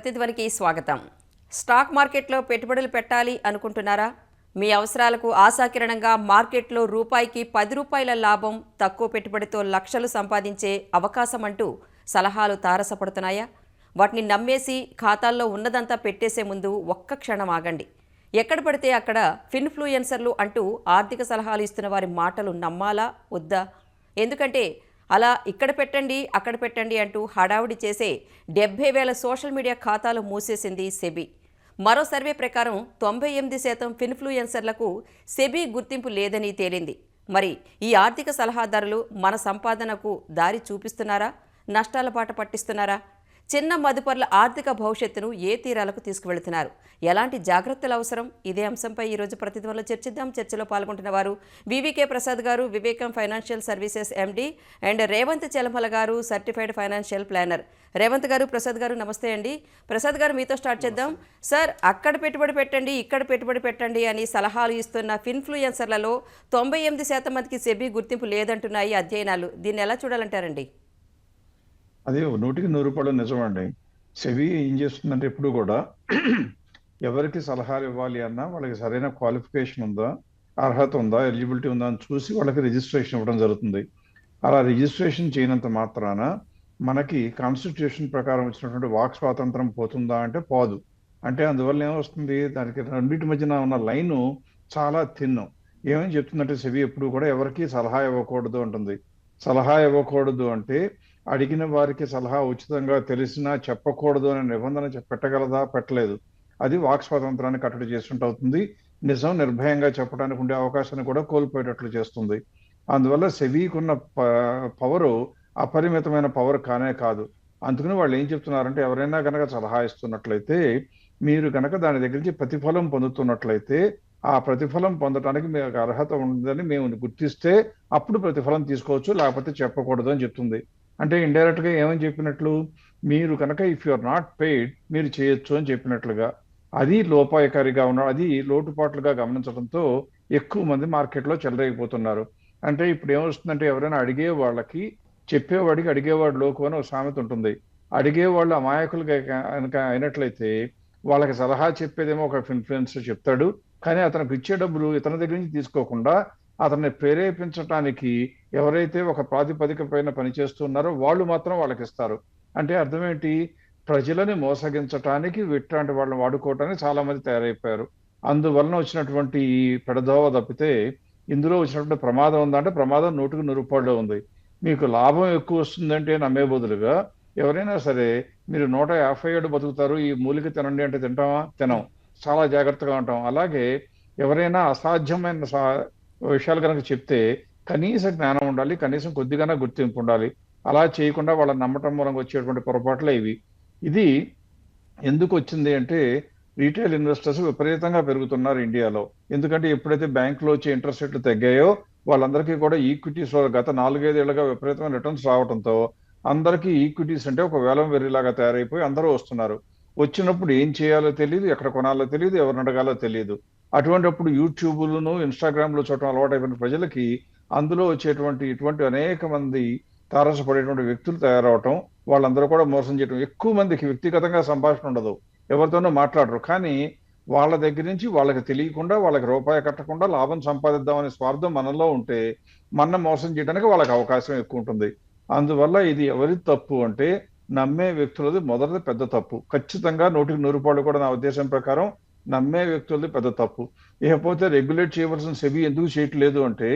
ప్రతిధ్వనికి స్వాగతం. స్టాక్ మార్కెట్లో పెట్టుబడులు పెట్టాలి అనుకుంటున్నారా? మీ అవసరాలకు ఆశాకిరణంగా మార్కెట్లో రూపాయికి పది రూపాయల లాభం తక్కువ పెట్టుబడితో లక్షలు సంపాదించే అవకాశం అంటూ సలహాలు తారసపడుతున్నాయా? వాటిని నమ్మేసి ఖాతాల్లో ఉన్నదంతా పెట్టేసే ముందు ఒక్క క్షణం ఆగండి. ఎక్కడ పడితే అక్కడ ఫిన్ఫ్లూయెన్సర్లు అంటూ ఆర్థిక సలహాలు ఇస్తున్న వారి మాటలు నమ్మాలా? వద్దా? ఎందుకంటే అలా ఇక్కడ పెట్టండి అక్కడ పెట్టండి అంటూ హడావుడి చేసే డెబ్బై వేల సోషల్ మీడియా ఖాతాలు మూసేసింది సెబీ. మరో సర్వే ప్రకారం తొంభై ఎనిమిది శాతం ఫిన్ఫ్లూయెన్సర్లకు సెబీ గుర్తింపు లేదని తేలింది. మరి ఈ ఆర్థిక సలహాదారులు మన సంపాదనకు దారి చూపిస్తున్నారా? నష్టాల బాట పట్టిస్తున్నారా? చిన్న మదుపర్ల ఆర్థిక భవిష్యత్తును ఏ తీరాలకు తీసుకువెళుతున్నారు? ఎలాంటి జాగ్రత్తలు అవసరం? ఇదే అంశంపై ఈరోజు ప్రతిధ్వనిలో చర్చిద్దాం. చర్చలో పాల్గొంటున్న వారు వివికే ప్రసాద్ గారు Vivekam financial services MD and Revanth Chelamala గారు సర్టిఫైడ్ ఫైనాన్షియల్ ప్లానర్. రేవంత్ గారు ప్రసాద్ గారు నమస్తే అండి. ప్రసాద్ గారు మీతో స్టార్ట్ చేద్దాం. సార్ అక్కడ పెట్టుబడి పెట్టండి ఇక్కడ పెట్టుబడి పెట్టండి అని సలహాలు ఇస్తున్న ఫిన్ఫ్లుయెన్సర్లలో తొంభై ఎనిమిది శాతం మందికి సెబీ గుర్తింపు లేదంటున్నాయి అధ్యయనాలు. దీన్ని ఎలా చూడాలంటారండి? అది నూటికి నూరు రూపాయలు నిజమండి. సెవి ఏం చేస్తుందంటే ఎప్పుడు కూడా ఎవరికి సలహాలు ఇవ్వాలి అన్నా వాళ్ళకి సరైన క్వాలిఫికేషన్ ఉందా అర్హత ఉందా ఎలిజిబిలిటీ ఉందా అని చూసి వాళ్ళకి రిజిస్ట్రేషన్ ఇవ్వడం జరుగుతుంది. అలా రిజిస్ట్రేషన్ చేయనంత మాత్రాన మనకి కాన్స్టిట్యూషన్ ప్రకారం వచ్చినటువంటి వాక్ స్వాతంత్రం పోతుందా అంటే పోదు. అంటే అందువల్ల ఏమొస్తుంది దానికి రెండింటి మధ్యన ఉన్న లైను చాలా తిన్ను ఏమని చెప్తుందంటే సెవి ఎప్పుడు కూడా ఎవరికి సలహా ఇవ్వకూడదు అంటుంది. సలహా ఇవ్వకూడదు అంటే అడిగిన వారికి సలహా ఉచితంగా తెలిసినా చెప్పకూడదు అనే నిబంధన పెట్టగలదా? పెట్టలేదు. అది వాక్ స్వాతంత్రాన్ని కట్టడి చేసినట్టు అవుతుంది. నిజం నిర్భయంగా చెప్పడానికి ఉండే అవకాశాన్ని కూడా కోల్పోయేటట్లు చేస్తుంది. అందువల్ల సెవీకున్న పవరు అపరిమితమైన పవర్ కానే కాదు. అందుకని వాళ్ళు ఏం చెప్తున్నారంటే ఎవరైనా కనుక సలహా ఇస్తున్నట్లయితే మీరు కనుక దాని దగ్గర నుంచి ప్రతిఫలం పొందుతున్నట్లయితే ఆ ప్రతిఫలం పొందడానికి మీకు అర్హత ఉందని మేము గుర్తిస్తే అప్పుడు ప్రతిఫలం తీసుకోవచ్చు లేకపోతే చెప్పకూడదు అని చెప్తుంది. అంటే ఇండైరెక్ట్గా ఏమని చెప్పినట్లు మీరు కనుక if you are not paid మీరు చేయొచ్చు అని చెప్పినట్లుగా. అది లోపాయకారిగా ఉన్న అది లోటుపాట్లుగా గమనించడంతో ఎక్కువ మంది మార్కెట్లో చెలరేగిపోతున్నారు. అంటే ఇప్పుడు ఏమొస్తుందంటే ఎవరైనా అడిగే వాళ్ళకి చెప్పేవాడికి అడిగేవాడు లోకు అని ఒక సామెత ఉంటుంది. అడిగేవాళ్ళు అమాయకులుగా కనుక అయినట్లయితే వాళ్ళకి సలహా చెప్పేదేమో ఒక ఇన్ఫ్లుయెన్సర్ చెప్తాడు. కానీ అతనికి ఇచ్చే డబ్బులు ఇతని దగ్గర నుంచి తీసుకోకుండా అతన్ని ప్రేరేపించటానికి ఎవరైతే ఒక ప్రాతిపదిక పైన పనిచేస్తున్నారో వాళ్ళు మాత్రం వాళ్ళకి ఇస్తారు అంటే అర్థం ఏంటి ప్రజలని మోసగించటానికి ఇట్లాంటి వాళ్ళని వాడుకోవటానికి చాలా మంది తయారైపోయారు. అందువలన వచ్చినటువంటి ఈ పెడదోవ తప్పితే ఇందులో వచ్చినటువంటి ప్రమాదం ఉందంటే ప్రమాదం నూటికి నూరు రూపాయలు ఉంది. మీకు లాభం ఎక్కువ వస్తుందంటే నమ్మే బదులుగా ఎవరైనా సరే మీరు నూట యాభై ఏడు బతుకుతారు ఈ మూలిక తినండి అంటే తింటామా? తినం. చాలా జాగ్రత్తగా ఉంటాం. అలాగే ఎవరైనా అసాధ్యమైన సా- విషయాలు కనుక చెప్తే కనీస జ్ఞానం ఉండాలి కనీసం కొద్దిగానే గుర్తింపు ఉండాలి. అలా చేయకుండా వాళ్ళ నమ్మటం మూలంగా వచ్చేటువంటి పొరపాట్లే ఇవి. ఇది ఎందుకు వచ్చింది అంటే రీటైల్ ఇన్వెస్టర్స్ విపరీతంగా పెరుగుతున్నారు ఇండియాలో. ఎందుకంటే ఎప్పుడైతే బ్యాంకులో వచ్చే ఇంట్రెస్ట్ రేట్లు తగ్గాయో వాళ్ళందరికీ కూడా ఈక్విటీస్ గత నాలుగైదేళ్ళుగా విపరీతమైన రిటర్న్స్ రావడంతో అందరికీ ఈక్విటీస్ అంటే ఒక వేలం వెర్రిలాగా తయారైపోయి అందరూ వస్తున్నారు. వచ్చినప్పుడు ఏం చేయాలో తెలియదు ఎక్కడ కొనాలో తెలియదు ఎవరిని అడగాలో తెలియదు అటువంటిప్పుడు యూట్యూబ్లను ఇన్స్టాగ్రామ్లో చూడటం అలవాటైపోయిన ప్రజలకి అందులో వచ్చేటువంటి ఇటువంటి అనేక మంది తారసపడేటువంటి వ్యక్తులు తయారవటం వాళ్ళందరూ కూడా మోసం చేయడం ఎక్కువ మందికి వ్యక్తిగతంగా సంభాషణ ఉండదు. ఎవరితోనూ మాట్లాడరు. కానీ వాళ్ళ దగ్గర నుంచి వాళ్ళకి తెలియకుండా వాళ్ళకి రూపాయి కట్టకుండా లాభం సంపాదిద్దామనే స్వార్థం మనలో ఉంటే మన మోసం చేయడానికి వాళ్ళకి అవకాశం ఎక్కువ ఉంటుంది. అందువల్ల ఇది ఎవరి తప్పు అంటే నమ్మే వ్యక్తులది మొదటిది పెద్ద తప్పు. ఖచ్చితంగా నూటికి నూరు రూపాయలు కూడా నా ఉద్దేశం ప్రకారం నమ్మే వ్యక్తులది పెద్ద తప్పు. ఇకపోతే రెగ్యులేట్ చేయవలసిన సెబీ ఎందుకు చేయట్లేదు అంటే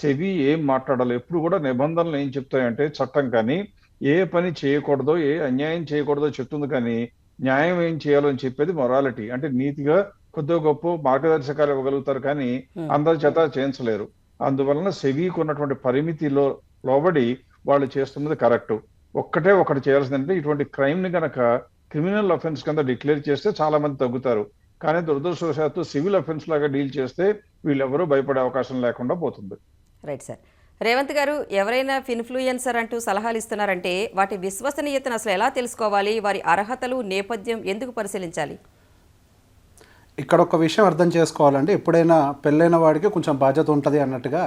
సెబీ ఏం మాట్లాడాలి? ఎప్పుడు కూడా నిబంధనలు ఏం చెప్తాయంటే చట్టం కానీ ఏ పని చేయకూడదో ఏ అన్యాయం చేయకూడదో చెప్తుంది కానీ న్యాయం ఏం చేయాలో అని చెప్పేది మొరాలిటీ అంటే నీతిగా కొద్దిగా గొప్ప మార్గదర్శకాలు ఇవ్వగలుగుతారు కానీ. అందరి చేత చేయించలేరు. అందువలన సెవీకి ఉన్నటువంటి పరిమితిలో లోబడి వాళ్ళు చేస్తున్నది కరెక్ట్ ఒక్కటే ఒకటి చేయాల్సిందంటే ఇటువంటి క్రైమ్ని గనక క్రిమినల్ అఫెన్స్ కింద డిక్లేర్ చేస్తే చాలా మంది తగ్గుతారు. కానీ దురదృష్టవశాత్తు సివిల్ అఫెన్స్ లాగా డీల్ చేస్తే వీళ్ళెవరూ భయపడే అవకాశం లేకుండా పోతుంది. Right sir. రేవంత్ గారు ఎవరైనా ఫిన్ఫ్లుయెన్సర్ అంటూ సలహాలు ఇస్తున్నారంటే వాటి విశ్వసనీయతను అసలు ఎలా తెలుసుకోవాలి? వారి అర్హతలు నేపథ్యం ఎందుకు పరిశీలించాలి? ఇక్కడ ఒక విషయం అర్థం చేసుకోవాలంటే ఎప్పుడైనా పెళ్ళైన వాడికి కొంచెం బాధ్యత ఉంటుంది అన్నట్టుగా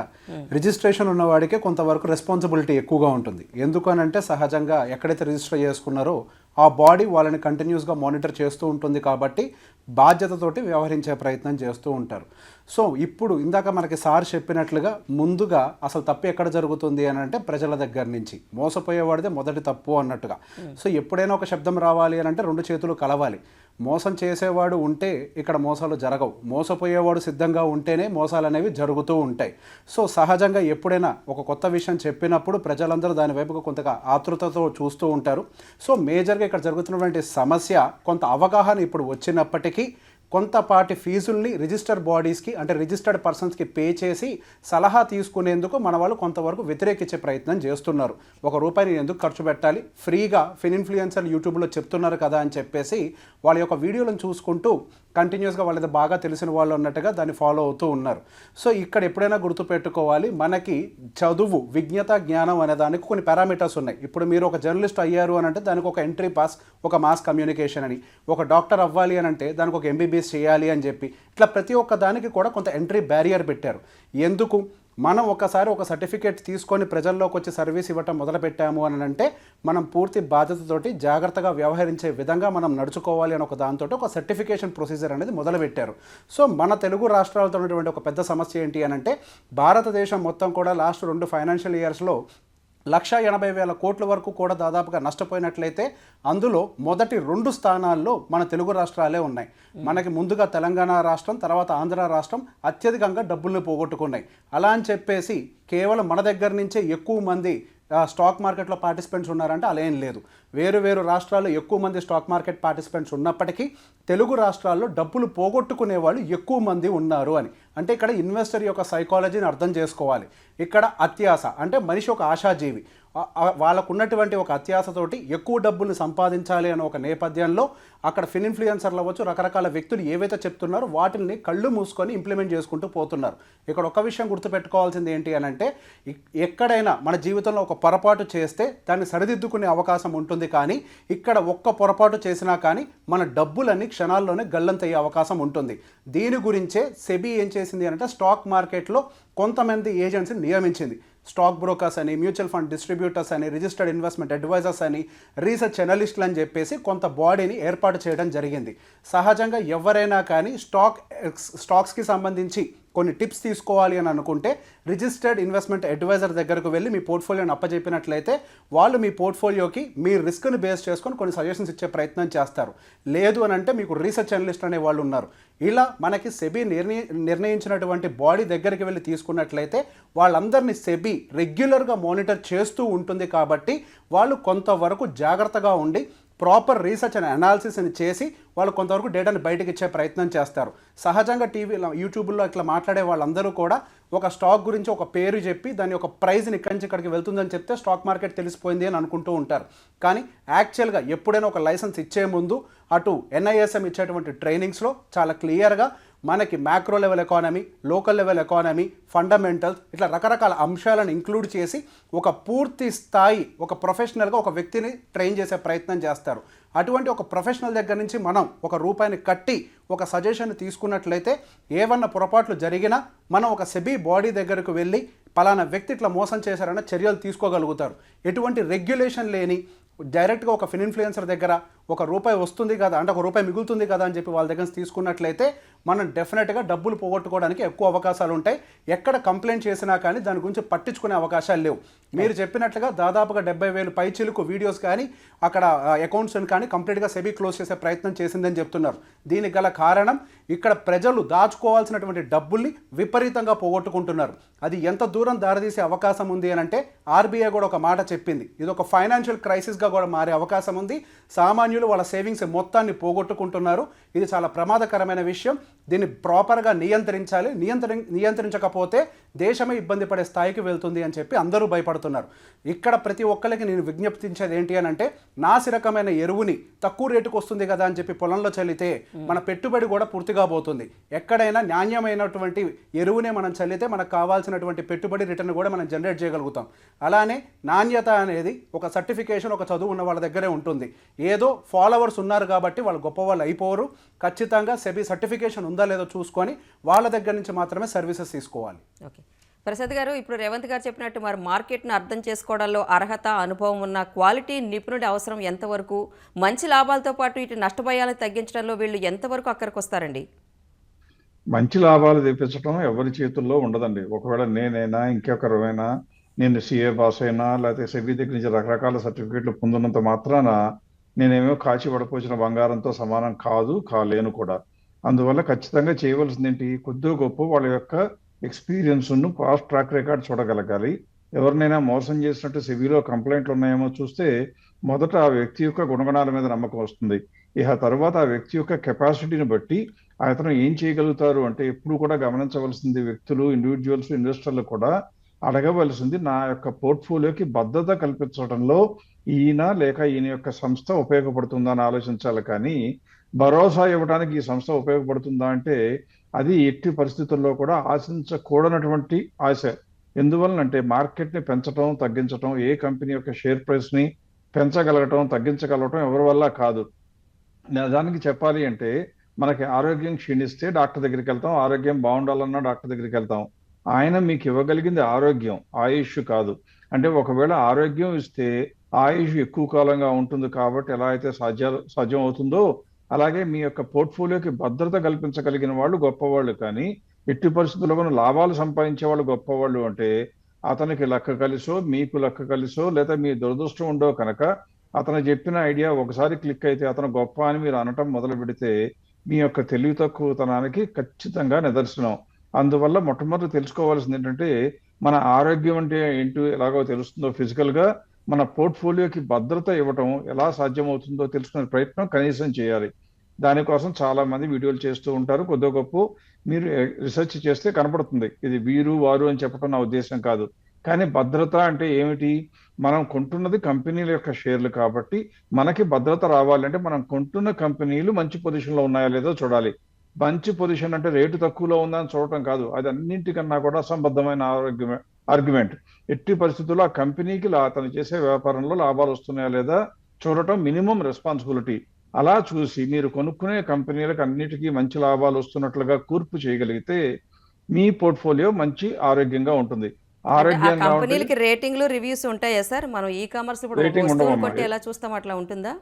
రిజిస్ట్రేషన్ ఉన్న వాడికి కొంతవరకు రెస్పాన్సిబిలిటీ ఎక్కువగా ఉంటుంది. ఎందుకు అని అంటే సహజంగా ఎక్కడైతే రిజిస్టర్ చేసుకున్నారో ఆ బాడీ వాళ్ళని కంటిన్యూస్గా మానిటర్ చేస్తూ ఉంటుంది కాబట్టి బాధ్యతతోటి వ్యవహరించే ప్రయత్నం చేస్తూ ఉంటారు. సో ఇప్పుడు ఇందాక మనకి సార్ చెప్పినట్లుగా ముందుగా అసలు తప్పు ఎక్కడ జరుగుతుంది అని అంటే ప్రజల దగ్గర నుంచి. మోసపోయేవాడిదే మొదటి తప్పు అన్నట్టుగా. సో ఎప్పుడైనా ఒక శబ్దం రావాలి అని అంటే రెండు చేతులు కలవాలి. మోసం చేసేవాడు ఉంటే ఇక్కడ మోసాలు జరగవు. మోసపోయేవాడు సిద్ధంగా ఉంటేనే మోసాలు అనేవి జరుగుతూ ఉంటాయి. సో సహజంగా ఎప్పుడైనా ఒక కొత్త విషయం చెప్పినప్పుడు ప్రజలందరూ దాని వైపుకు కొంతగా ఆతృతతో చూస్తూ ఉంటారు. సో మేజర్గా ఇక్కడ జరుగుతున్నటువంటి సమస్య కొంత అవగాహన ఇప్పుడు వచ్చినప్పటికీ కొంతపాటి ఫీజుల్ని రిజిస్టర్ బాడీస్కి అంటే రిజిస్టర్డ్ పర్సన్స్కి పే చేసి సలహా తీసుకునేందుకు మన వాళ్ళు కొంతవరకు వ్యతిరేకించే ప్రయత్నం చేస్తున్నారు. ఒక రూపాయిని ఎందుకు ఖర్చు పెట్టాలి? ఫ్రీగా ఫిన్ఇన్ఫ్లుయెన్సర్ యూట్యూబ్లో చెప్తున్నారు కదా అని చెప్పేసి వాళ్ళ యొక్క వీడియోలను చూసుకుంటూ కంటిన్యూస్గా వాళ్ళది బాగా తెలిసిన వాళ్ళు అన్నట్టుగా దాన్ని ఫాలో అవుతూ ఉన్నారు. సో ఇక్కడ ఎప్పుడైనా గుర్తుపెట్టుకోవాలి మనకి చదువు విజ్ఞత జ్ఞానం అనే దానికి కొన్ని పారామీటర్స్ ఉన్నాయి. ఇప్పుడు మీరు ఒక జర్నలిస్ట్ అయ్యారు అని అంటే దానికి ఒక ఎంట్రీ పాస్ ఒక మాస్ కమ్యూనికేషన్ అని. ఒక డాక్టర్ అవ్వాలి అని అంటే దానికి ఒక ఎంబీబీఎస్ చేయాలి అని చెప్పి. ఇట్లా ప్రతి ఒక్క దానికి కూడా కొంత ఎంట్రీ బ్యారియర్ పెట్టారు. ఎందుకు? మనం ఒకసారి ఒక సర్టిఫికేట్ తీసుకొని ప్రజల్లోకి వచ్చి సర్వీస్ ఇవ్వటం మొదలుపెట్టాము అని అంటే మనం పూర్తి బాధ్యతతోటి జాగ్రత్తగా వ్యవహరించే విధంగా మనం నడుచుకోవాలి అని ఒక దాంతో ఒక సర్టిఫికేషన్ ప్రొసీజర్ అనేది మొదలుపెట్టారు. సో మన తెలుగు రాష్ట్రాలతో ఉన్నటువంటి ఒక పెద్ద సమస్య ఏంటి అని అంటే భారతదేశం మొత్తం కూడా లాస్ట్ రెండు ఫైనాన్షియల్ ఇయర్స్లో లక్ష ఎనభై వేల కోట్ల వరకు కూడా దాదాపుగా నష్టపోయినట్లయితే అందులో మొదటి రెండు స్థానాల్లో మన తెలుగు రాష్ట్రాలే ఉన్నాయి. మనకి ముందుగా తెలంగాణ రాష్ట్రం తర్వాత ఆంధ్ర రాష్ట్రం అత్యధికంగా డబ్బుల్ని పోగొట్టుకున్నాయి. అలా అని చెప్పేసి కేవలం మన దగ్గర నుంచే ఎక్కువ మంది స్టాక్ మార్కెట్లో పార్టిసిపెంట్స్ ఉన్నారంటే అలా ఏం లేదు. వేరు వేరు రాష్ట్రాల్లో ఎక్కువ మంది స్టాక్ మార్కెట్ పార్టిసిపెంట్స్ ఉన్నప్పటికీ తెలుగు రాష్ట్రాల్లో డబ్బులు పోగొట్టుకునే వాళ్ళు ఎక్కువ మంది ఉన్నారు అని. అంటే ఇక్కడ ఇన్వెస్టర్ యొక్క సైకాలజీని అర్థం చేసుకోవాలి. ఇక్కడ అత్యాశ అంటే మనిషి ఒక ఆశాజీవి. వాళ్ళకు ఉన్నటువంటి ఒక అత్యాసతోటి ఎక్కువ డబ్బుల్ని సంపాదించాలి అనే ఒక నేపథ్యంలో అక్కడ ఫిన్ ఇన్ఫ్లుయెన్సర్లు అవ్వచ్చు రకరకాల వ్యక్తులు ఏవైతే చెప్తున్నారో వాటిని కళ్ళు మూసుకొని ఇంప్లిమెంట్ చేసుకుంటూ పోతున్నారు. ఇక్కడ ఒక విషయం గుర్తుపెట్టుకోవాల్సింది ఏంటి అని అంటే ఎక్కడైనా మన జీవితంలో ఒక పొరపాటు చేస్తే దాన్ని సరిదిద్దుకునే అవకాశం ఉంటుంది కానీ ఇక్కడ ఒక్క పొరపాటు చేసినా కానీ మన డబ్బులన్నీ క్షణాల్లోనే గల్లంతయ్యే అవకాశం ఉంటుంది. దీని గురించే సెబీ ఏం చేసింది అంటే స్టాక్ మార్కెట్లో కొంతమంది ఏజెంట్స్ని నియమించింది. స్టాక్ బ్రోకర్స్ అని మ్యూచువల్ ఫండ్ డిస్ట్రిబ్యూటర్స్ అని రిజిస్టర్డ్ ఇన్వెస్ట్మెంట్ అడ్వైజర్స్ అని రీసెర్చ్ అనలిస్టులు అని చెప్పేసి కొంత బాడీని ఏర్పాటు చేయడం జరిగింది. సహజంగా ఎవరైనా కానీ స్టాక్ స్టాక్స్కి సంబంధించి కొన్ని టిప్స్ తీసుకోవాలి అని అనుకుంటే రిజిస్టర్డ్ ఇన్వెస్ట్మెంట్ అడ్వైజర్ దగ్గరకు వెళ్ళి మీ పోర్ట్ఫోలియోని అప్పచెప్పినట్లయితే వాళ్ళు మీ పోర్ట్ఫోలియోకి మీ రిస్క్ని బేస్ చేసుకొని కొన్ని సజెషన్స్ ఇచ్చే ప్రయత్నం చేస్తారు. లేదు అని అంటే మీకు రీసెర్చ్ అనలిస్ట్ అనే వాళ్ళు ఉన్నారు. ఇలా మనకి సెబీ నిర్ణయి నిర్ణయించినటువంటి బాడీ దగ్గరికి వెళ్ళి తీసుకున్నట్లయితే వాళ్ళందరినీ సెబీ రెగ్యులర్గా మానిటర్ చేస్తూ ఉంటుంది కాబట్టి వాళ్ళు కొంతవరకు జాగ్రత్తగా ఉండి ప్రాపర్ రీసెర్చ్ అండ్ అనాలిసిస్ని చేసి వాళ్ళు కొంతవరకు డేటాని బయటకు ఇచ్చే ప్రయత్నం చేస్తారు. సహజంగా టీవీలో యూట్యూబ్లో ఇట్లా మాట్లాడే వాళ్ళందరూ కూడా ఒక స్టాక్ గురించి ఒక పేరు చెప్పి దాని యొక్క ప్రైస్ని ఇక్కడి నుంచి ఇక్కడికి వెళ్తుందని చెప్తే స్టాక్ మార్కెట్ తెలిసిపోయింది అని అనుకుంటూ ఉంటారు. కానీ యాక్చువల్గా ఎప్పుడైనా ఒక లైసెన్స్ ఇచ్చే ముందు అటు ఎన్ఐఎస్ఎం ఇచ్చేటువంటి ట్రైనింగ్స్లో చాలా క్లియర్గా మనకి macro level economy local level economy fundamentals ఇట్లా రకరకాల అంశాలను ఇంక్లూడ్ చేసి ఒక పూర్తి స్థాయి ఒక ప్రొఫెషనల్గా ఒక వ్యక్తిని ట్రైన్ చేసే ప్రయత్నం చేస్తారు. అటువంటి ఒక ప్రొఫెషనల్ దగ్గర నుంచి మనం ఒక రూపాయిని కట్టి ఒక సజెషన్ తీసుకున్నట్లయితే ఏమన్నా పొరపాట్లు జరిగినా మనం ఒక సెబీ బాడీ దగ్గరకు వెళ్ళి పలానా వ్యక్తి ఇట్లా మోసం చేశారన్న చర్యలు తీసుకోగలుగుతారు. ఎటువంటి రెగ్యులేషన్ లేని డైరెక్ట్గా ఒక ఫిన్ ఇన్ఫ్లుయెన్సర్ దగ్గర ఒక రూపాయి వస్తుంది కదా అంటే ఒక రూపాయి మిగులుతుంది కదా అని చెప్పి వాళ్ళ దగ్గర నుంచి తీసుకున్నట్లయితే మనం డెఫినెట్గా డబ్బులు పోగొట్టుకోవడానికి ఎక్కువ అవకాశాలు ఉంటాయి. ఎక్కడ కంప్లైంట్ చేసినా కానీ దాని గురించి పట్టించుకునే అవకాశాలు లేవు. మీరు చెప్పినట్లుగా దాదాపుగా డెబ్బై వేలు పైచిలుకు వీడియోస్ కానీ అక్కడ అకౌంట్స్ కానీ కంప్లీట్గా సెబీ క్లోజ్ చేసే ప్రయత్నం చేసిందని చెప్తున్నారు. దీనికి గల కారణం ఇక్కడ ప్రజలు దాచుకోవాల్సినటువంటి డబ్బుల్ని విపరీతంగా పోగొట్టుకుంటున్నారు. అది ఎంత దూరం దారితీసే అవకాశం ఉంది అని అంటే ఆర్బీఐ కూడా ఒక మాట చెప్పింది. ఇది ఒక ఫైనాన్షియల్ క్రైసిస్గా కూడా మారే అవకాశం ఉంది. కంపెనీలు వాళ్ళ సేవింగ్స్ మొత్తాన్ని పోగొట్టుకుంటున్నారు. ఇది చాలా ప్రమాదకరమైన విషయం. దీన్ని ప్రాపర్గా నియంత్రించాలి. నియంత్రి నియంత్రించకపోతే దేశమే ఇబ్బంది పడే స్థాయికి వెళ్తుంది అని చెప్పి అందరూ భయపడుతున్నారు. ఇక్కడ ప్రతి ఒక్కరికి నేను విజ్ఞప్తించేది ఏంటి అని అంటే నాసి రకమైన ఎరువుని తక్కువ రేటుకు వస్తుంది కదా అని చెప్పి పొలంలో చల్లితే మన పెట్టుబడి కూడా పూర్తిగా పోతుంది. ఎక్కడైనా నాణ్యమైనటువంటి ఎరువునే మనం చల్లితే మనకు కావాల్సినటువంటి పెట్టుబడి రిటర్న్ కూడా మనం జనరేట్ చేయగలుగుతాం. అలానే నాణ్యత అనేది ఒక సర్టిఫికేషన్ ఒక చదువు ఉన్న వాళ్ళ దగ్గరే ఉంటుంది. ఏదో ఫాలోవర్స్ ఉన్నారు కాబట్టి వాళ్ళు గొప్ప వాళ్ళు అయిపోరు. ఖచ్చితంగా సెబీ సర్టిఫికేషన్ ఉందా లేదో చూసుకొని వాళ్ళ దగ్గర నుంచి మాత్రమే సర్వీసెస్ తీసుకోవాలి. ఓకే. ప్రసాద్ గారు ఇప్పుడు రేవంత్ గారు చెప్పినట్టు మరి మార్కెట్ను అర్థం చేసుకోవడంలో అర్హత అనుభవం ఉన్న క్వాలిటీ నిపుణుడి అవసరం ఎంతవరకు? మంచి లాభాలతో పాటు ఇటు నష్టభయాలను తగ్గించడంలో వీళ్ళు ఎంతవరకు అక్కడికి వస్తారండి మంచి లాభాలు తెప్పించడం ఎవరి చేతుల్లో ఉండదండి. ఒకవేళ నేనైనా ఇంకొకరైనా నేను సిఏ పాస్ అయినా లేకపోతే సెబీ దగ్గర నుంచి రకరకాల సర్టిఫికేట్లు పొందినంత మాత్రాన నేనేమో కాచి వడపోసిన బంగారంతో సమానం కాదు కాలేను కూడా. అందువల్ల ఖచ్చితంగా చేయవలసింది ఏంటి కొద్దిగా గొప్ప వాళ్ళ యొక్క ఎక్స్పీరియన్స్ పాస్ట్ ట్రాక్ రికార్డ్ చూడగలగాలి. ఎవరినైనా మోసం చేసినట్టు సివిలో కంప్లైంట్లు ఉన్నాయేమో చూస్తే మొదట ఆ వ్యక్తి యొక్క గుణగణాల మీద నమ్మకం వస్తుంది. ఇక తర్వాత ఆ వ్యక్తి యొక్క కెపాసిటీని బట్టి అతను ఏం చేయగలుగుతారు అంటే ఎప్పుడు కూడా గమనించవలసింది వ్యక్తులు ఇండివిజువల్స్ ఇన్వెస్టర్లు కూడా అడగవలసింది నా యొక్క పోర్ట్ఫోలియోకి భద్రత కల్పించడంలో ఈయన లేక ఈయన యొక్క సంస్థ ఉపయోగపడుతుందా అని ఆలోచించాలి కానీ భరోసా ఇవ్వడానికి ఈ సంస్థ ఉపయోగపడుతుందా అంటే అది ఎట్టి పరిస్థితుల్లో కూడా ఆశించకూడనటువంటి ఆశ. ఎందువలనంటే మార్కెట్ని పెంచడం తగ్గించడం ఏ కంపెనీ యొక్క షేర్ ప్రైస్ని పెంచగలగటం తగ్గించగలగటం ఎవరి వల్ల కాదు. నిజానికి చెప్పాలి అంటే మనకి ఆరోగ్యం క్షీణిస్తే డాక్టర్ దగ్గరికి వెళ్తాం ఆరోగ్యం బాగుండాలన్నా డాక్టర్ దగ్గరికి వెళ్తాం. ఆయన మీకు ఇవ్వగలిగింది ఆరోగ్యం ఆయుష్ కాదు. అంటే ఒకవేళ ఆరోగ్యం ఇస్తే ఆయుష్ ఎక్కువ కాలంగా ఉంటుంది కాబట్టి ఎలా అయితే సాధ్య సజం అవుతుందో అలాగే మీ యొక్క పోర్ట్ఫోలియోకి భద్రత కల్పించగలిగిన వాళ్ళు గొప్పవాళ్ళు. కానీ ఎట్టి పరిస్థితుల్లో లాభాలు సంపాదించే వాళ్ళు గొప్పవాళ్ళు అంటే అతనికి లెక్క కలిసో మీకు లెక్క కలిసో లేదా మీ దురదృష్టం ఉండో కనుక అతను చెప్పిన ఐడియా ఒకసారి క్లిక్ అయితే అతను గొప్ప అని మీరు అనటం మొదలు పెడితే మీ యొక్క తెలివి తక్కువతనానికి ఖచ్చితంగా నిదర్శనం. అందువల్ల మొట్టమొదటి తెలుసుకోవాల్సింది ఏంటంటే మన ఆరోగ్యం అంటే ఏంటో ఎలాగో తెలుస్తుందో ఫిజికల్గా. మన పోర్ట్ఫోలియోకి భద్రత ఇవ్వటం ఎలా సాధ్యమవుతుందో తెలుసుకునే ప్రయత్నం కనీసం చేయాలి. దానికోసం చాలా మంది వీడియోలు చేస్తూ ఉంటారు. కొద్దో గొప్ప మీరు రీసెర్చ్ చేస్తే కనపడుతుంది. ఇది వీరు వారు అని చెప్పడం నా ఉద్దేశం కాదు. కానీ భద్రత అంటే ఏమిటి? మనం కొంటున్నది కంపెనీల యొక్క షేర్లు కాబట్టి మనకి భద్రత రావాలంటే మనం కొంటున్న కంపెనీలు మంచి పొజిషన్లో ఉన్నాయా లేదో చూడాలి. మంచి పొజిషన్ అంటే రేటు తక్కువలో ఉందని చూడటం కాదు. అది అన్నింటికన్నా కూడా అసంబద్ధమైన ఆరోగ్యమే. ఆర్గ్యుమెంట్. ఎట్టి పరిస్థితుల్లో ఆ కంపెనీకి అతను చేసే వ్యాపారంలో లాభాలు వస్తున్నాయా లేదా చూడటం మినిమం రెస్పాన్సిబిలిటీ. అలా చూసి మీరు కొనుక్కునే కంపెనీలకు అన్నిటికీ మంచి లాభాలు వస్తున్నట్లుగా కూర్పు చేయగలిగితే మీ పోర్ట్ఫోలియో మంచి ఆరోగ్యంగా ఉంటుంది. కంపెనీలకి రేటింగ్లు రివ్యూస్ ఉంటాయా సార్? మనం ఈ కామర్స్ ఇప్పుడు ఎలా చూస్తాం అట్లా ఉంటుందా?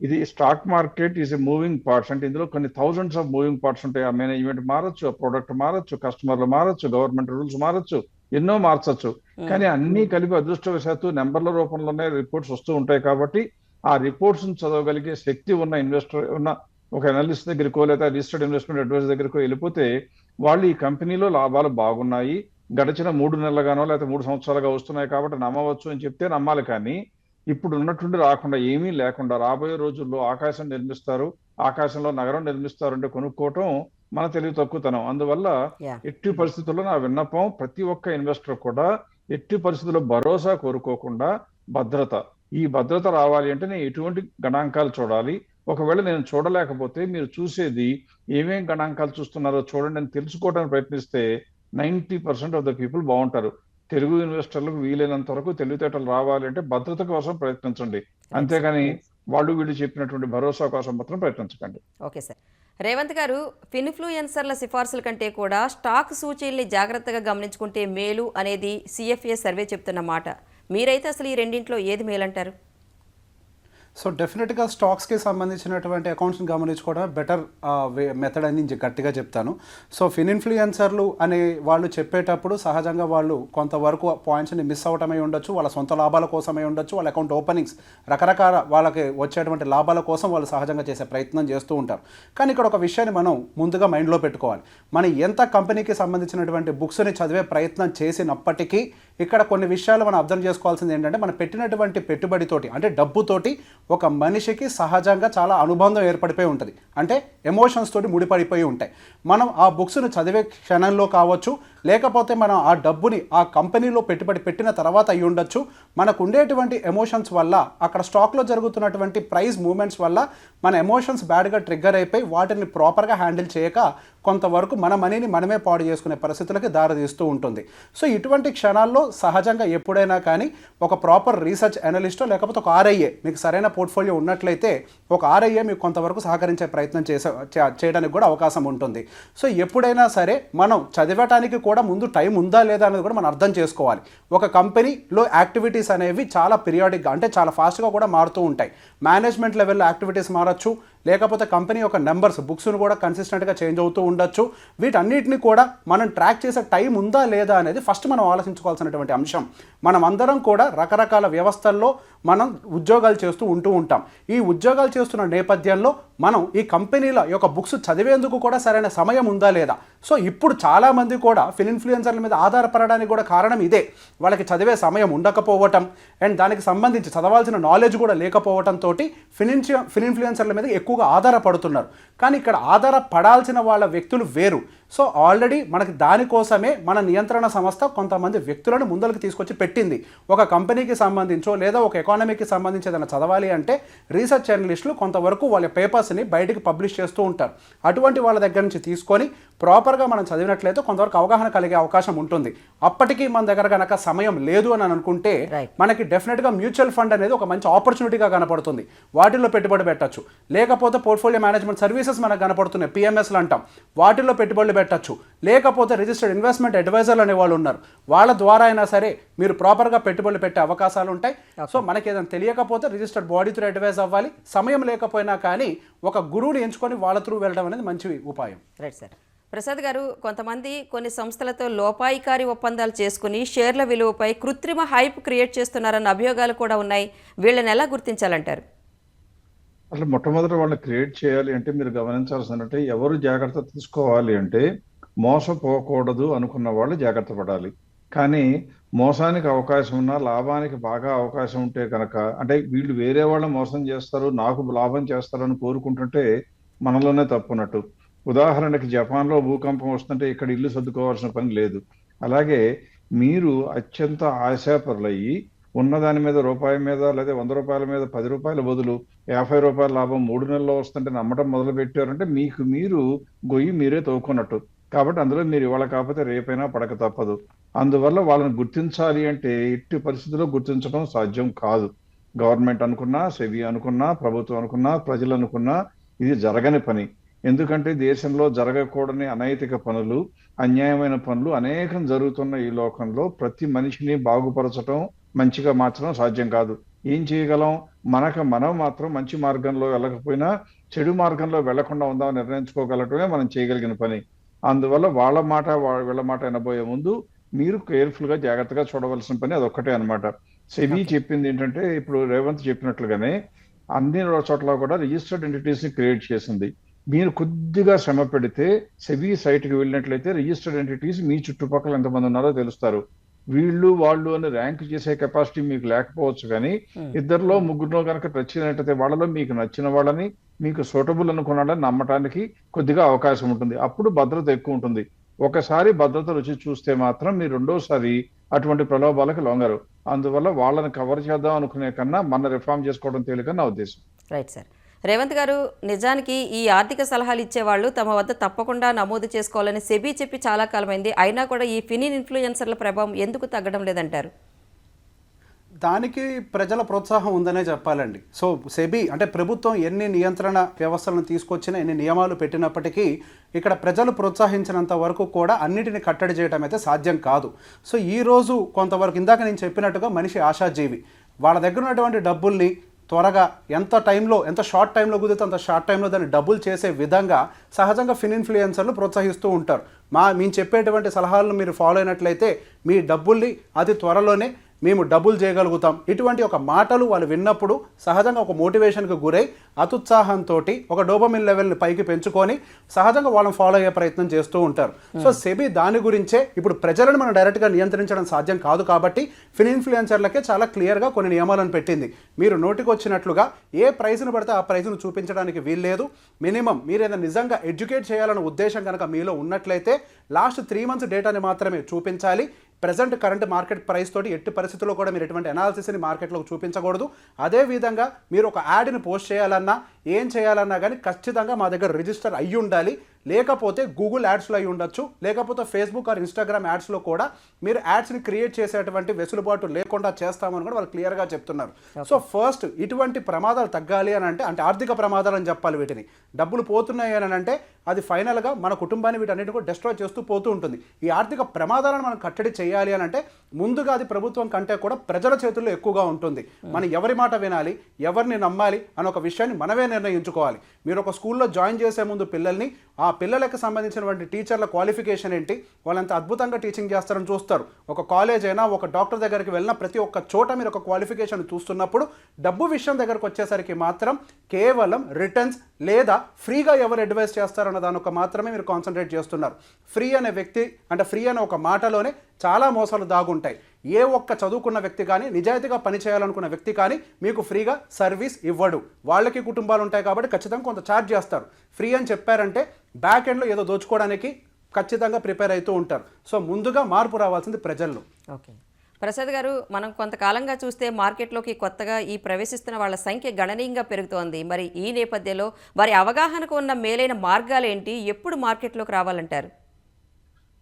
ఇది stock market is a moving parts. అంటే ఇందులో కొన్ని థౌజండ్స్ ఆఫ్ మూవింగ్ పార్ట్స్ ఉంటాయి. ఆ మేనేజ్మెంట్ మారచ్చు ఆ ప్రొడక్ట్ మారచ్చు కస్టమర్లు మారచ్చు గవర్నమెంట్ రూల్స్ మారచ్చు. ఎన్నో మార్చచ్చు. కానీ అన్ని కలిపి అదృష్టవశాత్తు నెంబర్ల రూపంలోనే రిపోర్ట్స్ వస్తూ ఉంటాయి కాబట్టి ఆ రిపోర్ట్స్ చదవగలిగే శక్తి ఉన్న ఇన్వెస్టర్ ఉన్న ఒక అనలిస్ట్ దగ్గరికో లేదా రిజిస్టర్డ్ ఇన్వెస్ట్మెంట్ అడ్వైజర్ దగ్గరికో వెళ్ళిపోతే వాళ్ళు ఈ కంపెనీలో లాభాలు బాగున్నాయి. గడిచిన మూడు నెలలుగానో లేకపోతే మూడు సంవత్సరాలుగా వస్తున్నాయి కాబట్టి నమ్మవచ్చు అని చెప్తే నమ్మాలి కానీ ఇప్పుడు ఉన్నట్టుండి రాకుండా ఏమీ లేకుండా రాబోయే రోజుల్లో ఆకాశం నిర్మిస్తారు ఆకాశంలో నగరం నిర్మిస్తారు అంటే కొనుక్కోవటం మన తెలివి తక్కువతనం. అందువల్ల ఎట్టి పరిస్థితుల్లో నా విన్నపం ప్రతి ఒక్క ఇన్వెస్టర్ కూడా ఎట్టి పరిస్థితుల్లో భరోసా కోరుకోకుండా భద్రత. ఈ భద్రత రావాలి అంటే నేను ఎటువంటి గణాంకాలు చూడాలి. ఒకవేళ నేను చూడలేకపోతే మీరు చూసేది ఏమేం గణాంకాలు చూస్తున్నారో చూడండి అని తెలుసుకోవడానికి ప్రయత్నిస్తే ninety percent of the people బాగుంటారు. తెలుగు ఇన్వెస్టర్లకు వీలైనంత వరకు తెలివితేటలు రావాలి అంటే భద్రత కోసం ప్రయత్నించండి. అంతేగాని వాళ్ళు వీళ్ళు చెప్పినటువంటి భరోసా కోసం మాత్రం ప్రయత్నించకండి. ఓకే సార్ రేవంత్ గారు ఫిన్ఫ్లుయెన్సర్ల సిఫార్సుల కంటే కూడా స్టాక్ సూచీల్ని జాగ్రత్తగా గమనించుకుంటే మేలు అనేది సిఎఫ్ఏ సర్వే చెప్తున్న మాట. మీరైతే అసలు ఈ రెండింటిలో ఏది మేలంటారు? సో డెఫినెట్గా స్టాక్స్కి సంబంధించినటువంటి అకౌంట్స్ని గమనించుకోవడం బెటర్ మెథడ్ అని నేను గట్టిగా చెప్తాను. సో ఫిన్ ఇన్ఫ్లుయెన్సర్లు అనే వాళ్ళు చెప్పేటప్పుడు సహజంగా వాళ్ళు కొంతవరకు పాయింట్స్ని మిస్ అవటమై ఉండొచ్చు వాళ్ళ సొంత లాభాల కోసమై ఉండొచ్చు వాళ్ళ అకౌంట్ ఓపెనింగ్స్ రకరకాల వాళ్ళకి వచ్చేటువంటి లాభాల కోసం వాళ్ళు సహజంగా చేసే ప్రయత్నం చేస్తూ ఉంటారు. కానీ ఇక్కడ ఒక విషయాన్ని మనం ముందుగా మైండ్లో పెట్టుకోవాలి. మనం ఎంత కంపెనీకి సంబంధించినటువంటి బుక్స్ని చదివే ప్రయత్నం చేసినప్పటికీ ఇక్కడ కొన్ని విషయాలు మనం అర్థం చేసుకోవాల్సింది ఏంటంటే మనం పెట్టినటువంటి పెట్టుబడితోటి అంటే డబ్బుతోటి ఒక మనిషికి సహజంగా చాలా అనుబంధం ఏర్పడిపోయి ఉంటుంది. అంటే ఎమోషన్స్ తోటి ముడిపడిపోయి ఉంటాయి. మనం ఆ బుక్స్ను చదివే క్షణంలో కావచ్చు లేకపోతే మనం ఆ డబ్బుని ఆ కంపెనీలో పెట్టుబడి పెట్టిన తర్వాత అయి ఉండొచ్చు. మనకు ఉండేటువంటి ఎమోషన్స్ వల్ల అక్కడ స్టాక్లో జరుగుతున్నటువంటి ప్రైస్ మూమెంట్స్ వల్ల మన ఎమోషన్స్ బ్యాడ్గా ట్రిగ్గర్ అయిపోయి వాటిని ప్రాపర్గా హ్యాండిల్ చేయక కొంతవరకు మన మనీని మనమే పాడు చేసుకునే పరిస్థితులకి దారితీస్తూ ఉంటుంది. సో ఇటువంటి క్షణాల్లో సహజంగా ఎప్పుడైనా కానీ ఒక ప్రాపర్ రీసెర్చ్ అనలిస్టో లేకపోతే ఒక ఆర్ఐఏ మీకు సరైన పోర్ట్ఫోలియో ఉన్నట్లయితే ఒక ఆర్ఐఏ మీకు కొంతవరకు సహకరించే ప్రయత్నం చేసే చేయడానికి కూడా అవకాశం ఉంటుంది. సో ఎప్పుడైనా సరే మనం చదివటానికి కూడా కూడా ముందు టైం ఉందా లేదా అనేది కూడా మనం అర్థం చేసుకోవాలి. ఒక కంపెనీలో యాక్టివిటీస్ అనేవి చాలా పీరియాడిక్గా అంటే చాలా ఫాస్ట్గా కూడా మారుతూ ఉంటాయి. మేనేజ్మెంట్ లెవెల్లో యాక్టివిటీస్ మారచ్చు. లేకపోతే కంపెనీ యొక్క నెంబర్స్ బుక్స్ను కూడా కన్సిస్టెంట్గా చేంజ్ అవుతూ ఉండొచ్చు. వీటన్నిటిని కూడా మనం ట్రాక్ చేసే టైం ఉందా లేదా అనేది ఫస్ట్ మనం ఆలోచించుకోవాల్సినటువంటి అంశం. మనం అందరం కూడా రకరకాల వ్యవస్థల్లో మనం ఉద్యోగాలు చేస్తూ ఉంటూ ఉంటాం. ఈ ఉద్యోగాలు చేస్తున్న నేపథ్యంలో మనం ఈ కంపెనీల యొక్క బుక్స్ చదివేందుకు కూడా సరైన సమయం ఉందా లేదా? సో ఇప్పుడు చాలామంది కూడా ఫిన్ ఇన్ఫ్లుయెన్సర్ల మీద ఆధారపడడానికి కూడా కారణం ఇదే. వాళ్ళకి చదివే సమయం ఉండకపోవటం అండ్ దానికి సంబంధించి చదవాల్సిన నాలెడ్జ్ కూడా లేకపోవటంతో తోటి ఫినిన్షి ఫిన్ ఇన్ఫ్లుయెన్సర్ల మీద ఎక్కువగా ఆధారపడుతున్నారు. కానీ ఇక్కడ ఆధారపడాల్సిన వాళ్ళ వ్యక్తులు వేరు. సో ఆల్రెడీ మనకి దానికోసమే మన నియంత్రణ సంస్థ కొంతమంది వ్యక్తులను ముందరికి తీసుకొచ్చి పెట్టింది. ఒక కంపెనీకి సంబంధించో లేదా ఒక ఎకానమీకి సంబంధించి ఏదైనా చదవాలి అంటే రీసెర్చ్ జర్నలిస్టులు కొంతవరకు వాళ్ళ పేపర్స్ని బయటికి పబ్లిష్ చేస్తూ ఉంటారు. అటువంటి వాళ్ళ దగ్గర నుంచి తీసుకొని ప్రాపర్గా మనం చదివినట్లయితే కొంతవరకు అవగాహన కలిగే అవకాశం ఉంటుంది. అప్పటికి మన దగ్గర కనుక సమయం లేదు అని అనుకుంటే. మనకి డెఫినెట్గా మ్యూచువల్ ఫండ్ అనేది ఒక మంచి ఆపర్చునిటీగా కనపడుతుంది. వాటిల్లో పెట్టుబడి పెట్టచ్చు. లేకపోతే పోర్ట్ఫోలియో మేనేజ్మెంట్ సర్వీసెస్ మనకు కనపడుతున్నాయి. పిఎంఎస్లు అంటాం. వాటిల్లో పెట్టుబడులు పెట్టచ్చు. లేకపోతే రిజిస్టర్డ్ ఇన్వెస్ట్మెంట్ అడ్వైజర్లు అనే వాళ్ళు ఉన్నారు. వాళ్ళ ద్వారా అయినా సరే మీరు ప్రాపర్గా పెట్టుబడులు పెట్టే అవకాశాలు ఉంటాయి. సో మనకి ఏదైనా తెలియకపోతే రిజిస్టర్డ్ బాడీ త్రూ అడ్వైజ్ అవ్వాలి. సమయం లేకపోయినా కానీ ఒక గురువుని ఎంచుకొని వాళ్ళ త్రూ వెళ్ళడం అనేది మంచి ఉపాయం. రైట్ సార్ ప్రసాద్ గారు కొంతమంది కొన్ని సంస్థలతో లోపాయికారి ఒప్పందాలు చేసుకుని షేర్ల విలువపై కృత్రిమ హైప్ క్రియేట్ చేస్తున్నారన్న అభియోగాలు కూడా ఉన్నాయి. వీళ్ళని ఎలా గుర్తించాలంటారు? అసలు మొట్టమొదటి వాళ్ళని క్రియేట్ చేయాలి అంటే మీరు గమనించాల్సిందంటే ఎవరు జాగ్రత్త తీసుకోవాలి అంటే మోసపోకూడదు అనుకున్న వాళ్ళు జాగ్రత్త పడాలి. కానీ మోసానికి అవకాశం ఉన్నా లాభానికి బాగా అవకాశం ఉంటే కనుక అంటే వీళ్ళు వేరే వాళ్ళని మోసం చేస్తారు నాకు లాభం చేస్తారని కోరుకుంటుంటే మనలోనే తప్పున్నట్టు ఉదాహరణకి జపాన్లో భూకంపం వస్తుంటే ఇక్కడ ఇల్లు సర్దుకోవాల్సిన పని లేదు. అలాగే మీరు అత్యంత ఆశాపరులయ్యి ఉన్నదాని మీద రూపాయి మీద లేదా వంద రూపాయల మీద పది రూపాయల బదులు యాభై రూపాయల లాభం మూడు నెలల్లో వస్తుంటే నమ్మటం మొదలు పెట్టారంటే మీకు మీరు గొయ్యి మీరే తోక్కున్నట్టు కాబట్టి అందులో మీరు ఇవాళ కాకపోతే రేపైనా పడక తప్పదు. అందువల్ల వాళ్ళని గుర్తించాలి అంటే ఎట్టి పరిస్థితుల్లో గుర్తించడం సాధ్యం కాదు. గవర్నమెంట్ అనుకున్నా సెబీ అనుకున్నా ప్రభుత్వం అనుకున్నా ప్రజలు అనుకున్నా ఇది జరగని పని. ఎందుకంటే దేశంలో జరగకూడని అనైతిక పనులు అన్యాయమైన పనులు అనేకం జరుగుతున్న ఈ లోకంలో ప్రతి మనిషిని బాగుపరచడం మంచిగా మార్చడం సాధ్యం కాదు. ఏం చేయగలం? మనకు మనం మాత్రం మంచి మార్గంలో వెళ్ళకపోయినా చెడు మార్గంలో వెళ్ళకుండా ఉందామని నిర్ణయించుకోగలటమే మనం చేయగలిగిన పని. అందువల్ల వాళ్ళ మాట వీళ్ళ మాట వినబోయే ముందు మీరు కేర్ఫుల్గా జాగ్రత్తగా చూడవలసిన పని అదొక్కటే అన్నమాట. సెబీ చెప్పింది ఏంటంటే ఇప్పుడు రేవంత్ చెప్పినట్లుగానే అన్ని చోట్ల కూడా రిజిస్టర్డ్ ఎంటిటీస్ని క్రియేట్ చేసింది. మీరు కొద్దిగా శ్రమ పెడితే సెబీ సైట్కి వెళ్ళినట్లయితే రిజిస్టర్డ్ ఎంటిటీస్ మీ చుట్టుపక్కల ఎంతమంది ఉన్నారో తెలుస్తారు. వీళ్ళు వాళ్ళు అని ర్యాంక్ చేసే కెపాసిటీ మీకు లేకపోవచ్చు కానీ ఇద్దరిలో ముగ్గురులో కనుక నచ్చినట్టయితే వాళ్ళలో మీకు నచ్చిన వాళ్ళని మీకు సూటబుల్ అనుకున్నాడని నమ్మటానికి కొద్దిగా అవకాశం ఉంటుంది. అప్పుడు భద్రత ఎక్కువ ఉంటుంది. ఒకసారి భద్రత రుచి చూస్తే మాత్రం మీరు రెండోసారి అటువంటి ప్రలోభాలకు లొంగరు. అందువల్ల వాళ్ళని కవర్ చేద్దాం అనుకునే కన్నా మన రిఫార్మ్ చేసుకోవడం తేలిక నా ఉద్దేశం. రైట్ సార్ రేవంత్ గారు నిజానికి ఈ ఆర్థిక సలహాలు ఇచ్చేవాళ్ళు తమ వద్ద తప్పకుండా నమోదు చేసుకోవాలని సెబీ చెప్పి చాలా కాలమైంది. అయినా కూడా ఈ ఫినిన్ ఇన్ఫ్లుయెన్సర్ల ప్రభావం ఎందుకు తగ్గడం లేదంటారు? దానికి ప్రజల ప్రోత్సాహం ఉందనే చెప్పాలండి. సో సెబీ అంటే ప్రభుత్వం ఎన్ని నియంత్రణ వ్యవస్థలను తీసుకొచ్చినా ఎన్ని నియమాలు పెట్టినప్పటికీ ఇక్కడ ప్రజలు ప్రోత్సహించినంత వరకు కూడా అన్నిటిని కట్టడి చేయడం అయితే సాధ్యం కాదు. సో ఈ రోజు కొంతవరకు ఇందాక నేను చెప్పినట్టుగా మనిషి ఆశాజీవి. వాళ్ళ దగ్గర ఉన్నటువంటి డబ్బుల్ని త్వరగా ఎంత టైంలో ఎంత షార్ట్ టైంలో కుదిరితే అంత షార్ట్ టైంలో దాన్ని డబుల్ చేసే విధంగా సహజంగా ఫిన్ ఇన్ఫ్లుయెన్సర్లు ప్రోత్సహిస్తూ ఉంటారు. మా మేము చెప్పేటువంటి సలహాలను మీరు ఫాలో అయినట్లయితే మీ డబ్బుల్ని అతి త్వరలోనే మేము డబుల్ చేయగలుగుతాం. ఇటువంటి ఒక మాటలు వాళ్ళు విన్నప్పుడు సహజంగా ఒక మోటివేషన్కి గురై అతుత్సాహంతో ఒక డోపమిన్ లెవెల్ని పైకి పెంచుకొని సహజంగా వాళ్ళని ఫాలో అయ్యే ప్రయత్నం చేస్తూ ఉంటారు. సో సెబీ దాని గురించే ఇప్పుడు ప్రజలను మనం డైరెక్ట్గా నియంత్రించడం సాధ్యం కాదు కాబట్టి ఫిన్ ఇన్ఫ్లుయెన్సర్లకే చాలా క్లియర్గా కొన్ని నియమాలను పెట్టింది. మీరు నోటికి వచ్చినట్లుగా ఏ ప్రైజ్ను పడితే ఆ ప్రైజ్ను చూపించడానికి వీల్లేదు. మినిమం మీరు ఏదైనా నిజంగా ఎడ్యుకేట్ చేయాలన్న ఉద్దేశం కనుక మీలో ఉన్నట్లయితే లాస్ట్ త్రీ మంత్స్ డేటాని మాత్రమే చూపించాలి. ప్రజెంట్ కరెంట్ మార్కెట్ ప్రైస్ తోటి ఎట్టి పరిస్థితుల్లో కూడా మీరు ఎటువంటి అనాలిసిస్ని మార్కెట్లోకి చూపించకూడదు. అదేవిధంగా మీరు ఒక యాడ్ని పోస్ట్ చేయాలన్నా ఏం చేయాలన్నా కానీ ఖచ్చితంగా మా దగ్గర రిజిస్టర్ అయ్యి ఉండాలి లేకపోతే గూగుల్ యాడ్స్లో అయి ఉండొచ్చు లేకపోతే ఫేస్బుక్ ఆర్ ఇన్స్టాగ్రామ్ యాడ్స్లో కూడా మీరు యాడ్స్ని క్రియేట్ చేసేటువంటి వెసులుబాటు లేకుండా చేస్తామని కూడా వాళ్ళు క్లియర్గా చెప్తున్నారు. సో ఫస్ట్ ఇటువంటి ప్రమాదాలు తగ్గాలి అని అంటే అంటే ఆర్థిక ప్రమాదాలు అని చెప్పాలి వీటిని. డబ్బులు పోతున్నాయి అని అంటే అది ఫైనల్గా మన కుటుంబాన్ని వీటన్నిటిని కూడా డిస్ట్రాయ్ చేస్తూ పోతూ ఉంటుంది. ఈ ఆర్థిక ప్రమాదాలను మనం కట్టడి చేయాలి అని అంటే ముందుగా అది ప్రభుత్వం కంటే కూడా ప్రజల చేతుల్లో ఎక్కువగా ఉంటుంది. మనం ఎవరి మాట వినాలి ఎవరిని నమ్మాలి అని ఒక విషయాన్ని మనమే నిర్ణయించుకోవాలి. మీరు ఒక స్కూల్లో జాయిన్ చేసే ముందు పిల్లల్ని ఆ పిల్లలకు సంబంధించినటువంటి టీచర్ల క్వాలిఫికేషన్ ఏంటి వాళ్ళంత అద్భుతంగా టీచింగ్ చేస్తారని చూస్తారు. ఒక కాలేజ్ అయినా ఒక డాక్టర్ దగ్గరికి వెళ్ళినా ప్రతి ఒక్క చోట మీరు ఒక క్వాలిఫికేషన్ చూస్తున్నప్పుడు డబ్బు విషయం దగ్గరకు వచ్చేసరికి మాత్రం కేవలం రిటర్న్స్ లేదా ఫ్రీగా ఎవరు అడ్వైస్ చేస్తారన్న దాని ఒక మాత్రమే మీరు కాన్సన్ట్రేట్ చేస్తున్నారు. ఫ్రీ అనే వ్యక్తి అంటే ఫ్రీ అనే ఒక మాటలోనే చాలా మోసాలు దాగుంటాయి. ఏ ఒక్క చదువుకున్న వ్యక్తి కానీ నిజాయితీగా పనిచేయాలనుకున్న వ్యక్తి కానీ మీకు ఫ్రీగా సర్వీస్ ఇవ్వడు. వాళ్ళకి కుటుంబాలు ఉంటాయి కాబట్టి ఖచ్చితంగా కొంత ఛార్జ్ చేస్తారు. ఫ్రీ అని చెప్పారంటే బ్యాక్ ఎండ్లో ఏదో దోచుకోవడానికి ఖచ్చితంగా ప్రిపేర్ అవుతూ ఉంటారు. సో ముందుగా మార్పు రావాల్సింది ప్రజల్లో. ఓకే. ప్రసాద్ గారు మనం కొంతకాలంగా చూస్తే మార్కెట్లోకి కొత్తగా ఈ ప్రవేశిస్తున్న వాళ్ళ సంఖ్య గణనీయంగా పెరుగుతోంది. మరి ఈ నేపథ్యంలో వారి అవగాహనకు ఉన్న మేలైన మార్గాలు ఏంటి ఎప్పుడు మార్కెట్లోకి రావాలంటారు?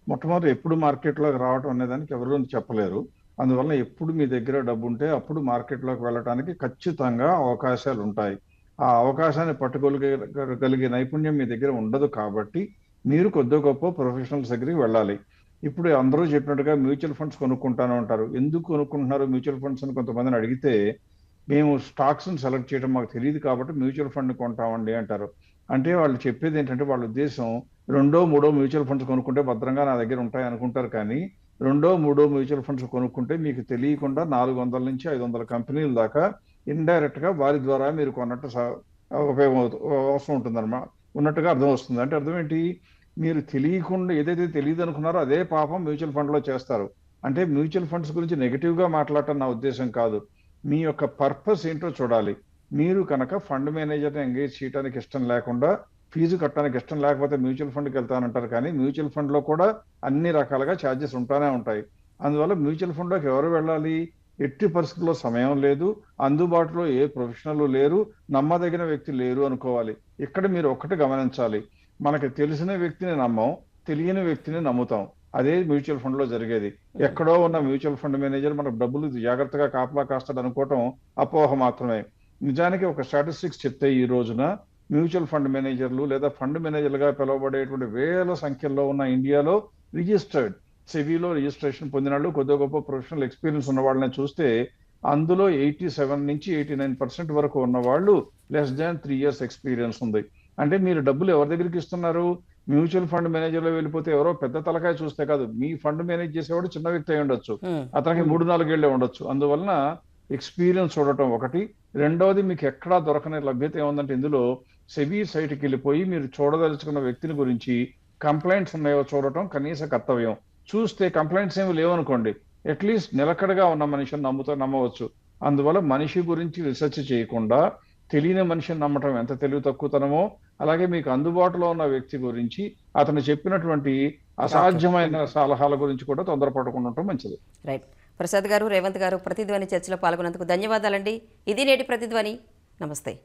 మొట్టమొదటి ఎప్పుడు మార్కెట్లోకి రావటం అనేదానికి ఎవరు చెప్పలేరు. అందువల్ల ఎప్పుడు మీ దగ్గర డబ్బు ఉంటే అప్పుడు మార్కెట్లోకి వెళ్ళటానికి ఖచ్చితంగా అవకాశాలు ఉంటాయి. ఆ అవకాశాన్ని పట్టుకోగలిగే నైపుణ్యం మీ దగ్గర ఉండదు కాబట్టి మీరు కొద్ది గొప్ప ప్రొఫెషనల్స్ దగ్గరికి వెళ్ళాలి. ఇప్పుడు అందరూ చెప్పినట్టుగా మ్యూచువల్ ఫండ్స్ కొనుక్కుంటాను అంటారు. ఎందుకు కొనుక్కుంటున్నారు మ్యూచువల్ ఫండ్స్ అని కొంతమందిని అడిగితే మేము స్టాక్స్ సెలెక్ట్ చేయడం మాకు తెలియదు కాబట్టి మ్యూచువల్ ఫండ్ కొంటామండి అంటారు. అంటే వాళ్ళు చెప్పేది ఏంటంటే వాళ్ళ ఉద్దేశం రెండో మూడో మ్యూచువల్ ఫండ్స్ కొనుక్కుంటే భద్రంగా నా దగ్గర ఉంటాయి అనుకుంటారు కానీ రెండో మూడో మ్యూచువల్ ఫండ్స్ కొనుక్కుంటే మీకు తెలియకుండా నాలుగు వందల నుంచి ఐదు వందల కంపెనీల దాకా ఇండైరెక్ట్గా వారి ద్వారా మీరు కొన్నట్టు స- ఉపయోగం అవసరం ఉంటుందన్నమాట. ఉన్నట్టుగా అర్థం వస్తుంది. అంటే అర్థం ఏంటి? మీరు తెలియకుండా ఏదైతే తెలియదు అనుకున్నారో అదే పాపం మ్యూచువల్ ఫండ్లో చేస్తారు. అంటే మ్యూచువల్ ఫండ్స్ గురించి నెగిటివ్గా మాట్లాడటం నా ఉద్దేశం కాదు. మీ యొక్క పర్పస్ ఏంటో చూడాలి. మీరు కనుక ఫండ్ మేనేజర్ని ఎంగేజ్ చేయడానికి ఇష్టం లేకుండా ఫీజు కట్టడానికి ఇష్టం లేకపోతే మ్యూచువల్ ఫండ్కి వెళ్తానంటారు కానీ మ్యూచువల్ ఫండ్లో కూడా అన్ని రకాలుగా ఛార్జెస్ ఉంటానే ఉంటాయి. అందువల్ల మ్యూచువల్ ఫండ్లోకి ఎవరు వెళ్ళాలి? ఎట్టి పరిస్థితుల్లో సమయం లేదు. అందుబాటులో ఏ ప్రొఫెషనల్ లేరు. నమ్మదగిన వ్యక్తి లేరు అనుకోవాలి. ఇక్కడ మీరు ఒక్కటి గమనించాలి. మనకి తెలిసిన వ్యక్తిని నమ్మం తెలియని వ్యక్తిని నమ్ముతాం. అదే మ్యూచువల్ ఫండ్లో జరిగేది. ఎక్కడో ఉన్న మ్యూచువల్ ఫండ్ మేనేజర్ మనకు డబ్బులు జాగ్రత్తగా కాపలా కాస్తాడు అనుకోవటం అపోహ మాత్రమే. నిజానికి ఒక స్టాటిస్టిక్స్ చెప్తే ఈ రోజున మ్యూచువల్ ఫండ్ మేనేజర్లు లేదా ఫండ్ మేనేజర్లుగా పిలువబడేటువంటి వేల సంఖ్యలో ఉన్న ఇండియాలో రిజిస్టర్డ్ సెవీలో రిజిస్ట్రేషన్ పొందిన వాళ్ళు కొద్ది గొప్ప ప్రొఫెషనల్ ఎక్స్పీరియన్స్ ఉన్న వాళ్ళని చూస్తే అందులో ఎయిటీ సెవెన్ నుంచి ఎయిటీ నైన్ పర్సెంట్ వరకు ఉన్న వాళ్ళు less than three years experience ఉంది. అంటే మీరు డబ్బులు ఎవరి దగ్గరికి ఇస్తున్నారు? మ్యూచువల్ ఫండ్ మేనేజర్లో వెళ్ళిపోతే ఎవరో పెద్ద తలకాయ చూస్తే కాదు. మీ ఫండ్ మేనేజ్ చేసేవాడు చిన్న వ్యక్తి అయి ఉండొచ్చు. అతనికి మూడు నాలుగేళ్ళే ఉండొచ్చు. అందువలన ఎక్స్పీరియన్స్ చూడటం ఒకటి. రెండవది మీకు ఎక్కడా దొరకని లభ్యత ఏముందంటే ఇందులో సెబీ సైట్కి వెళ్ళిపోయి మీరు చూడదలుచుకున్న వ్యక్తిని గురించి కంప్లైంట్స్ ఉన్నాయో చూడటం కనీస కర్తవ్యం. చూస్తే కంప్లైంట్స్ ఏమి లేవనుకోండి. అట్లీస్ట్ నిలకడగా ఉన్న మనిషిని నమ్ముతా నమ్మవచ్చు. అందువల్ల మనిషి గురించి రీసెర్చ్ చేయకుండా తెలియని మనిషిని నమ్మటం ఎంత తెలివి తక్కువతనమో అలాగే మీకు అందుబాటులో ఉన్న వ్యక్తి గురించి అతను చెప్పినటువంటి అసాధ్యమైన సలహాల గురించి కూడా తొందరపడకుండా ఉండటం మంచిది. రైట్. ప్రసాద్ గారు రేవంత్ గారు ప్రతిధ్వని చర్చలో పాల్గొన్నందుకు ధన్యవాదాలండి. ఇది నేటి ప్రతిధ్వని. నమస్తే.